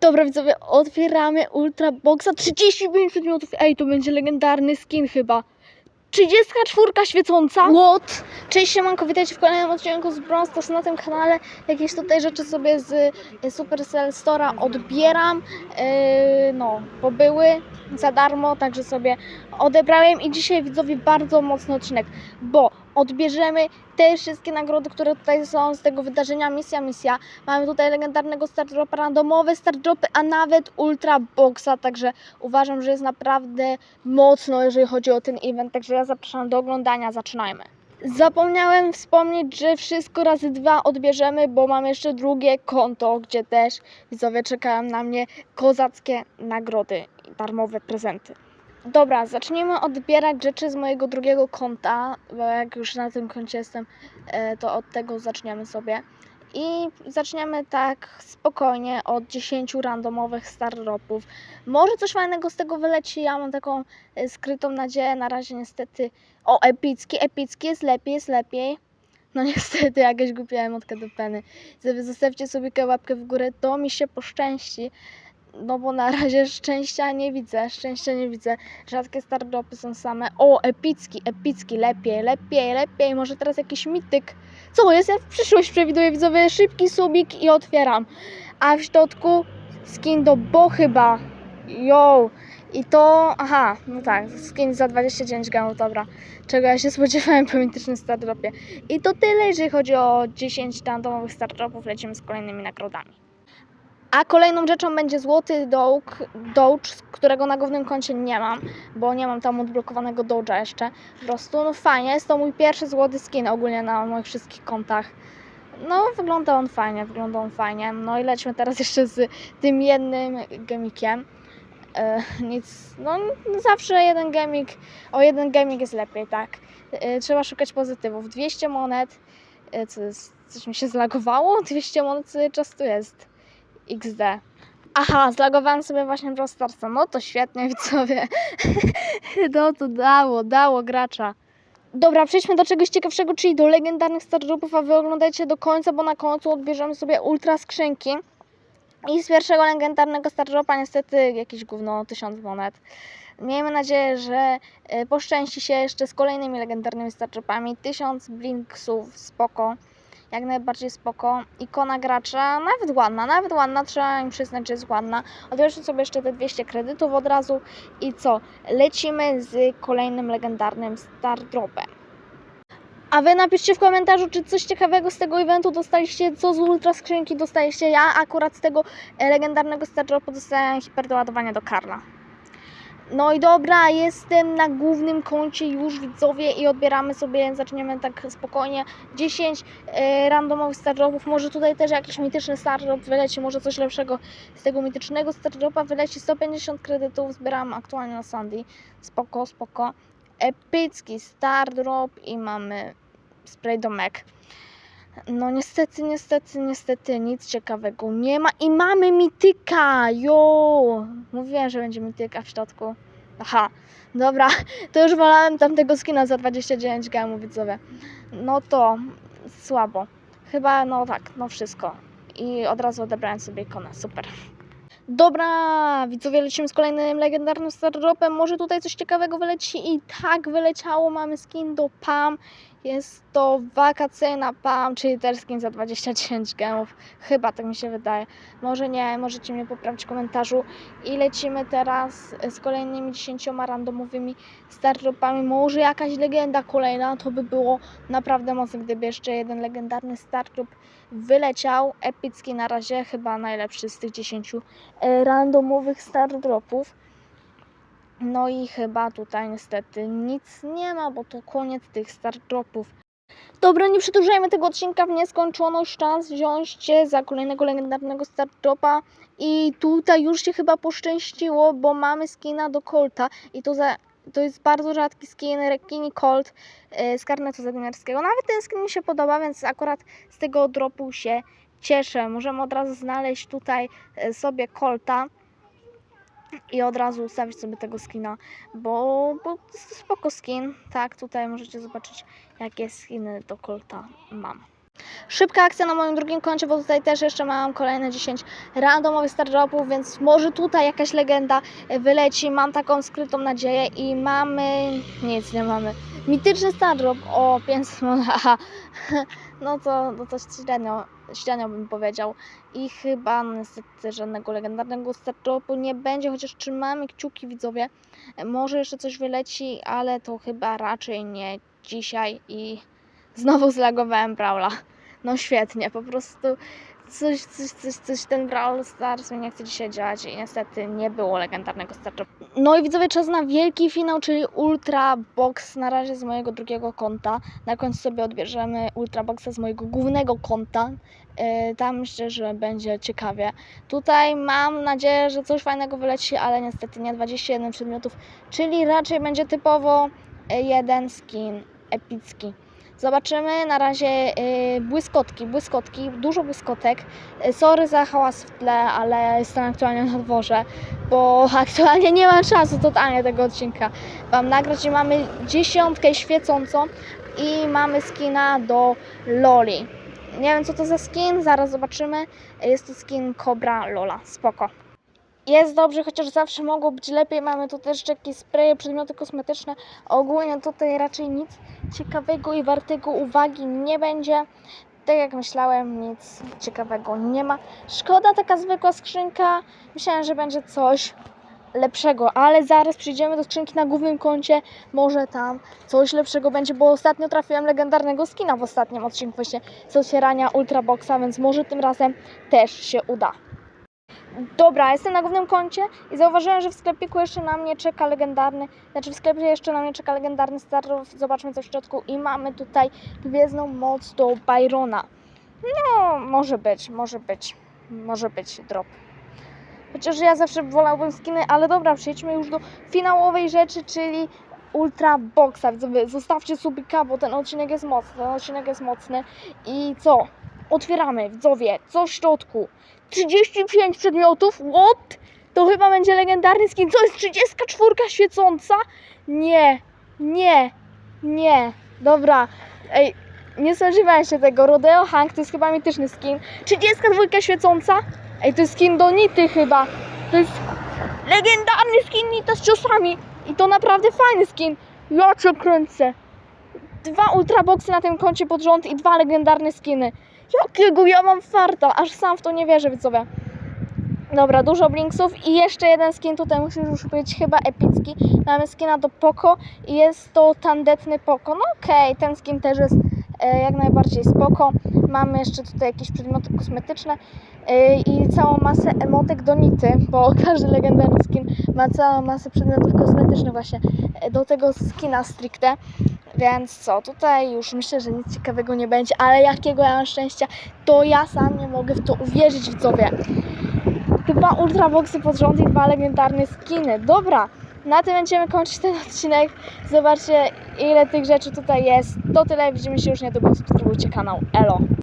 Dobra widzowie, otwieramy Ultra Boxa 35 przedmiotów. Ej, to będzie legendarny skin chyba. 34 świecąca. What? Cześć siemanko, witajcie w kolejnym odcinku z Bronze Stars na tym kanale. Jakieś tutaj rzeczy sobie z e, Supercell Store'a odbieram. Yy, no, bo były za darmo, także sobie odebrałem i dzisiaj widzowie bardzo mocny odcinek, bo odbierzemy te wszystkie nagrody, które tutaj są z tego wydarzenia Misja Misja. Mamy tutaj legendarnego Stardropa, randomowe Stardropy, a nawet Ultra Boxa, także uważam, że jest naprawdę mocno, jeżeli chodzi o ten event, także ja zapraszam do oglądania, zaczynajmy. Zapomniałem wspomnieć, że wszystko razy dwa odbierzemy, bo mam jeszcze drugie konto, gdzie też widzowie czekają na mnie kozackie nagrody i darmowe prezenty. Dobra, zacznijmy odbierać rzeczy z mojego drugiego konta, bo jak już na tym koncie jestem, e, to od tego zaczniemy sobie. I zaczniemy tak spokojnie od 10 randomowych stardropów. Może coś fajnego z tego wyleci, ja mam taką e, skrytą nadzieję, na razie niestety. O, epicki, epicki jest lepiej, jest lepiej. No niestety, jakaś głupia emotka do peny. Zostawcie sobie łapkę w górę, to mi się poszczęści. No bo na razie szczęścia nie widzę, szczęścia nie widzę. Rzadkie stardropy są same. O, epicki, epicki, lepiej, lepiej, lepiej. Może teraz jakiś mityk. Co jest? Ja w przyszłość przewiduję, widzowie, szybki subik i otwieram. A w środku skin do Bo chyba. Yo. I to, aha, no tak, skin za 29 gramów, dobra. Czego ja się spodziewałem po mitycznym stardropie. I to tyle, jeżeli chodzi o 10 randomowych stardropów. Lecimy z kolejnymi nagrodami. A kolejną rzeczą będzie złoty Doge, Doge, z którego na głównym koncie nie mam, bo nie mam tam odblokowanego Doge'a jeszcze. Po prostu, no fajnie, jest to mój pierwszy złoty skin ogólnie na moich wszystkich kontach. No, wygląda on fajnie, wygląda on fajnie. No i lećmy teraz jeszcze z tym jednym gemikiem. E, nic, no zawsze jeden gemik, o jeden gemik jest lepiej, tak. E, trzeba szukać pozytywów. 200 monet, e, co jest, coś mi się zlagowało? 200 monet cały czas tu jest. XD. Aha, zlagowałem sobie właśnie Brawl Starsa. No to świetnie, widzowie. No to dało, dało gracza. Dobra, przejdźmy do czegoś ciekawszego, czyli do legendarnych stardropów, a wy oglądajcie do końca, bo na końcu odbierzemy sobie ultra skrzynki. I z pierwszego legendarnego stardropa niestety jakieś gówno, 1000 monet. Miejmy nadzieję, że y, poszczęści się jeszcze z kolejnymi legendarnymi stardropami. 1000 blinksów, spoko jak najbardziej spoko. Ikona gracza, nawet ładna, nawet ładna, trzeba im przyznać, że jest ładna. Odbierzmy sobie jeszcze te 200 kredytów od razu i co? Lecimy z kolejnym legendarnym Stardropem. A wy napiszcie w komentarzu, czy coś ciekawego z tego eventu dostaliście, co z ultra skrzynki dostaliście. Ja akurat z tego e, legendarnego Stardropu dostałem hiperdoładowanie do Karla. No i dobra, jestem na głównym koncie już widzowie i odbieramy sobie, zaczniemy tak spokojnie, 10 e, randomowych stardropów, może tutaj też jakiś mityczny stardrop wyleci, może coś lepszego z tego mitycznego stardropa wyleci, 150 kredytów zbieram aktualnie na Sandy, spoko, spoko, epicki stardrop i mamy spray do Mac. No niestety, niestety, niestety nic ciekawego nie ma i mamy mityka, jo! Mówiłem, że będzie mityka w środku. Aha, dobra, to już wolałem tamtego skina za 29 gemów, widzowie. No to słabo. Chyba, no tak, no wszystko. I od razu odebrałem sobie ikonę, super. Dobra, widzowie, lecimy z kolejnym legendarnym stardropem. Może tutaj coś ciekawego wyleci i tak wyleciało. Mamy skin do PAM. Jest to wakacyjna PAM, czyli też skin za 29 gemów. Chyba tak mi się wydaje. Może nie, możecie mnie poprawić w komentarzu. I lecimy teraz z kolejnymi 10 randomowymi stardropami. Może jakaś legenda kolejna, to by było naprawdę mocne, gdyby jeszcze jeden legendarny stardrop wyleciał. Epicki na razie, chyba najlepszy z tych 10 e, randomowych stardropów. No i chyba tutaj niestety nic nie ma, bo to koniec tych stardropów. Dobra, nie przedłużajmy tego odcinka w nieskończoność. Czas wziąć się za kolejnego legendarnego stardropa. I tutaj już się chyba poszczęściło, bo mamy skina do Colta. I to, za, to jest bardzo rzadki skin Rekini Colt e, z karnetu zadymiarskiego. Nawet ten skin mi się podoba, więc akurat z tego dropu się cieszę. Możemy od razu znaleźć tutaj e, sobie Colta i od razu ustawić sobie tego skina, bo, bo to jest spoko skin. Tak, tutaj możecie zobaczyć jakie skiny do Colta mam. Szybka akcja na moim drugim koncie, bo tutaj też jeszcze mam kolejne 10 randomowych stardropów, więc może tutaj jakaś legenda wyleci. Mam taką skrytą nadzieję i mamy... nic nie mamy. Mityczny stardrop o 500 haha. No to, no to średnio, średnio bym powiedział. I chyba niestety żadnego legendarnego stardropu nie będzie, chociaż trzymamy kciuki widzowie. Może jeszcze coś wyleci, ale to chyba raczej nie dzisiaj i znowu zlagowałem Brawla. No świetnie, po prostu coś, coś, coś, coś ten Brawl Stars nie chce dzisiaj działać i niestety nie było legendarnego startu. No i widzowie, czas na wielki finał, czyli Ultra Box na razie z mojego drugiego konta. Na końcu sobie odbierzemy Ultra Boxa z mojego głównego konta. Yy, Tam myślę, że będzie ciekawie. Tutaj mam nadzieję, że coś fajnego wyleci, ale niestety nie 21 przedmiotów, czyli raczej będzie typowo y, jeden skin epicki. Zobaczymy na razie y, błyskotki, błyskotki, dużo błyskotek. Y, sorry za hałas w tle, ale jestem aktualnie na dworze, bo aktualnie nie mam czasu totalnie tego odcinka Wam nagrać i mamy dziesiątkę świecącą i mamy skina do Loli. Nie wiem co to za skin, zaraz zobaczymy. Jest to skin Cobra Lola, spoko. Jest dobrze, chociaż zawsze mogło być lepiej. Mamy tu też jakieś spreje, przedmioty kosmetyczne. Ogólnie tutaj raczej nic ciekawego i wartego uwagi nie będzie. Tak jak myślałem, nic ciekawego nie ma. Szkoda, taka zwykła skrzynka. Myślałem, że będzie coś lepszego, ale zaraz przyjdziemy do skrzynki na głównym koncie. Może tam coś lepszego będzie, bo ostatnio trafiłem legendarnego skina w ostatnim odcinku właśnie z otwierania Ultra Boxa, więc może tym razem też się uda. Dobra, jestem na głównym koncie i zauważyłem, że w sklepiku jeszcze na mnie czeka legendarny, znaczy w sklepie jeszcze na mnie czeka legendarny starów. Zobaczmy co w środku i mamy tutaj gwiezdną moc do Byrona. No, może być, może być, może być drop. Chociaż ja zawsze wolałbym skiny, ale dobra, przejdźmy już do finałowej rzeczy, czyli Ultra Boxa. Zostawcie subika, bo ten odcinek jest mocny, ten odcinek jest mocny. I co? Otwieramy, widzowie, co w środku? 35 przedmiotów? What? To chyba będzie legendarny skin. Co jest 34 świecąca? Nie, nie, nie. Dobra, ej, nie spodziewałem się tego. Rodeo Hank to jest chyba mityczny skin. 32 świecąca? Ej, to jest skin do Nity chyba. To jest legendarny skin Nita z ciosami. I to naprawdę fajny skin. Ja cię kręcę. Dwa ultraboxy na tym koncie pod rząd i dwa legendarne skiny. Jakiego ja mam farta, aż sam w to nie wierzę, widzowie. Dobra, dużo blinksów i jeszcze jeden skin tutaj musi już być chyba epicki. Mamy skina do Poco i jest to tandetny Poco. No okej, ten skin też jest e, jak najbardziej spoko. Mamy jeszcze tutaj jakieś przedmioty kosmetyczne e, i całą masę emotek do nity, bo każdy legendarny skin ma całą masę przedmiotów kosmetycznych właśnie e, do tego skina stricte. Więc co, tutaj już myślę, że nic ciekawego nie będzie, ale jakiego ja mam szczęścia, to ja sam nie mogę w to uwierzyć, widzowie. Chyba ultraboxy pod rząd i dwa legendarne skiny. Dobra, na tym będziemy kończyć ten odcinek. Zobaczcie, ile tych rzeczy tutaj jest. To tyle, widzimy się już niedługo. Subskrybujcie kanał. Elo.